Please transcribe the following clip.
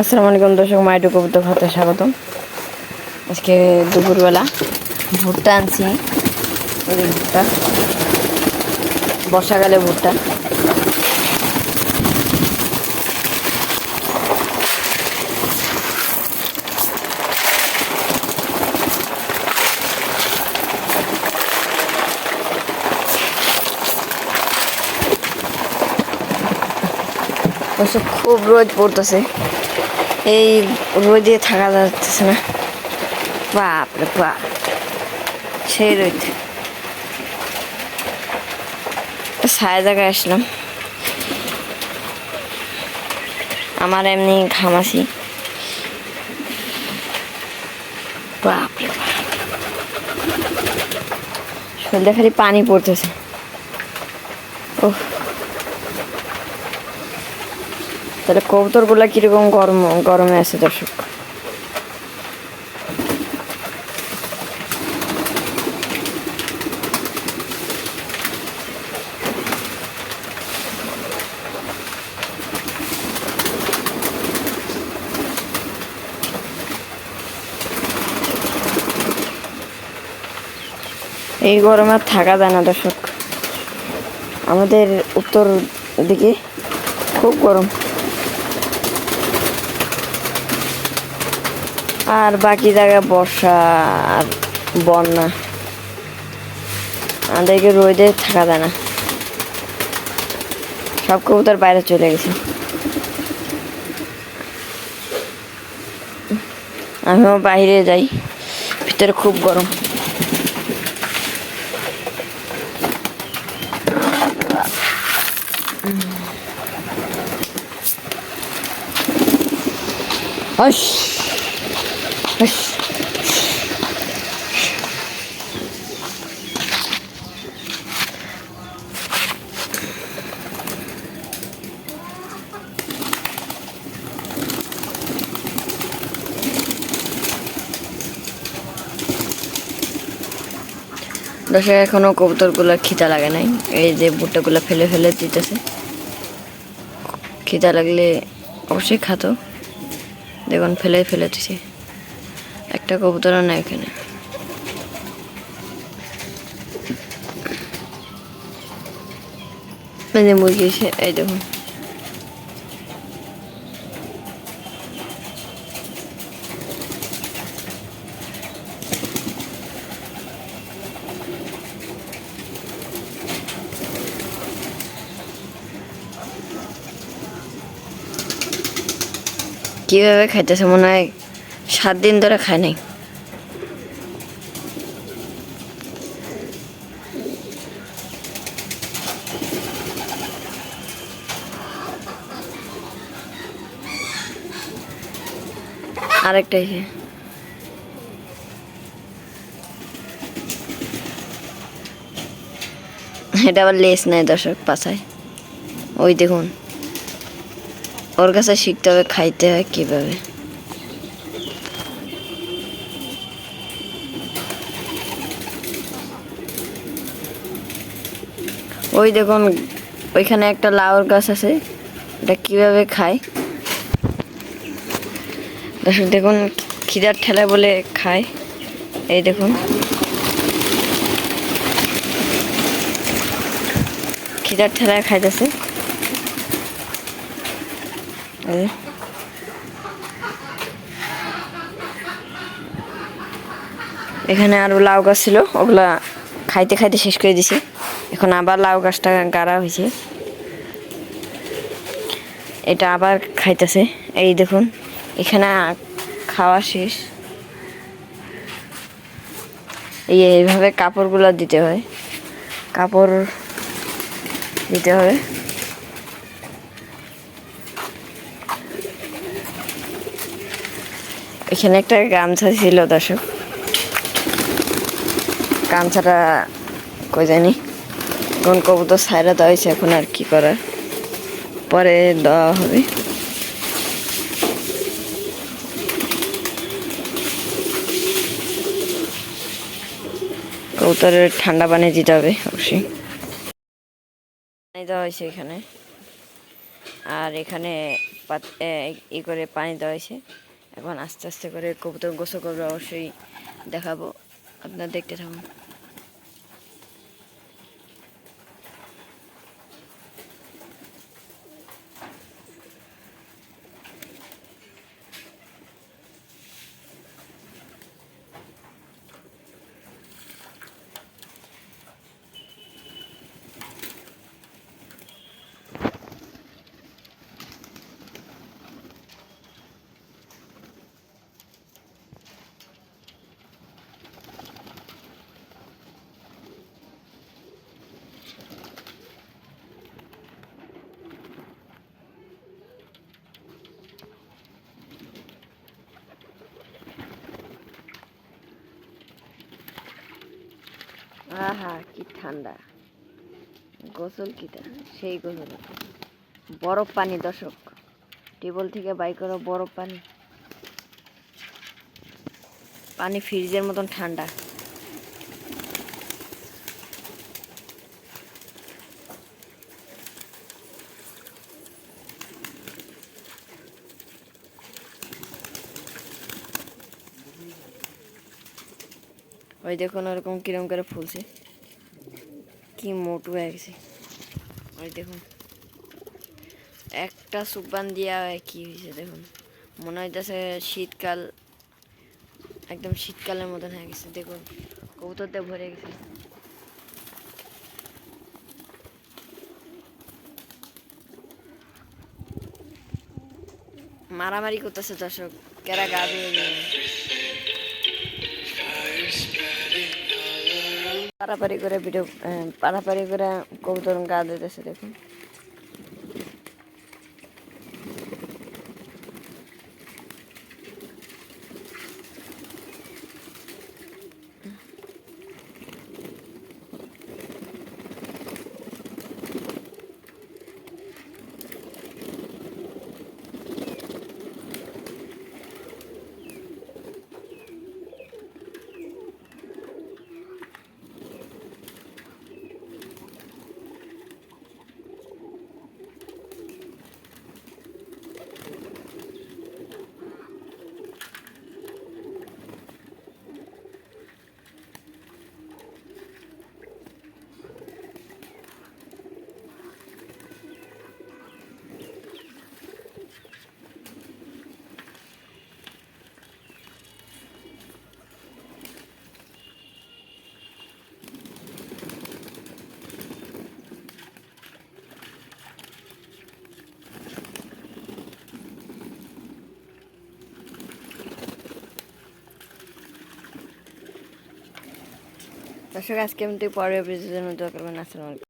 আসসালামু আলাইকুম দর্শক, মাইটু কবুতর খাতে স্বাগতম। আজকে দুপুরবেলা ভুট্টা আনছি। ভুট্টা। বর্ষাকালে ভুট্টা। খুব রোদ পড়তেছে। এই রোদে থাকা যাচ্ছে না। বাপ রে বাপ। সেই রোদ। ছায়া জায়গায় আসলাম। আমার এমনি ঘামাসি বাপরে বাপ। শরীরে খালি পানি পড়তেছে। ও তাহলে কবুতরগুলো কীরকম গরম, গরমে আছে দর্শক? এই গরমে আর থাকা যায় না দর্শক। আমাদের উত্তর দিকে খুব গরম। আর বাকি জায়গায় বর্ষা আর বন্যা। আমাদেরকে রোদে থাকা যায় না। সব কবুতর বাইরে চলে গেছে। আমিও বাইরে যাই। ভিতরে খুব গরম। হস দর্শক এখনও কবুতরগুলো খিদা লাগে নাই। এই যে বুট্টাগুলো ফেলে ফেলে দিতেছে। খিদা লাগলে অবশ্যই খাতো। দেখুন, ফেলে ফেলে দিছে। একটা কবুতরও নাই এখানে। যে মুরগি এসে এই দেখুন। কীভাবে খাইতেছে মনে হয় সাত দিন ধরে খায় নাই। আরেকটা এসে এটা আবার লেস নেয় দর্শক পাশায় ওই দেখুন। ওর কাছে শিখতে হবে খাইতে হয় কীভাবে। ওই দেখুন, ওইখানে একটা লাউর গাছ আছে। এটা কীভাবে খায়? দর্শক, দেখুন, খিদার ঠেলা বলে খায়। এই দেখুন। খিদার ঠেলায় খাইতেছে। এখানে আরও লাউ গাছ ছিল, ওগুলা খাইতে খাইতে শেষ করে দিছি। এখন আবার লাউ গাছটা গাড়া হয়েছে এটা আবার খাইতেছে। এই দেখুন, এখানে খাওয়া শেষ। এই এইভাবে কাপড়গুলো দিতে হয়। কাপড় দিতে হবে। এখানে একটা গামছা ছিল দর্শক। গামছাটা কই জানি কোন কবুতর সাইরা দেওয়া হয়েছে এখন আর কি করার? পরে দেওয়া হবে। কবুতরের ঠান্ডা পানি দিতে হবে, অবশ্যই। পানি দেওয়া হয়েছে এখানে। আর এখানে ই করে পানি দেওয়া হয়েছে এখন আস্তে আস্তে করে কবুতর গোসল করবে, অবশ্যই দেখাবো। আপনারা দেখতে থাকুন। আহা, কি ঠান্ডা। গোসল কিটা, সেই গোসল। বরফ পানি, দর্শক। টেবল থেকে বাই করো বরফ পানি। পানি ফ্রিজের মতন ঠান্ডা। ওই দেখুন ওরকম কিরম করে ফুলছে। কি মোটু হয়ে গেছে। ওই দেখুন। একটা সুপান দিয়া কি হয়েছে দেখুন। মনে হইতেছে শীতকাল, একদম শীতকালের মতন হয়ে গেছে। দেখুন কবুতরতে ভরে গেছে। মারামারি করতেছে দর্শক। কেরা গাবে? পারাপারি করে ভিডিও পারাপারি করে কবুতর গা দিতেছে দেখুন। দর্শক আজকে আমি পরের এপিসোডের মধ্যে করবেন আসসালামু আলাইকুম।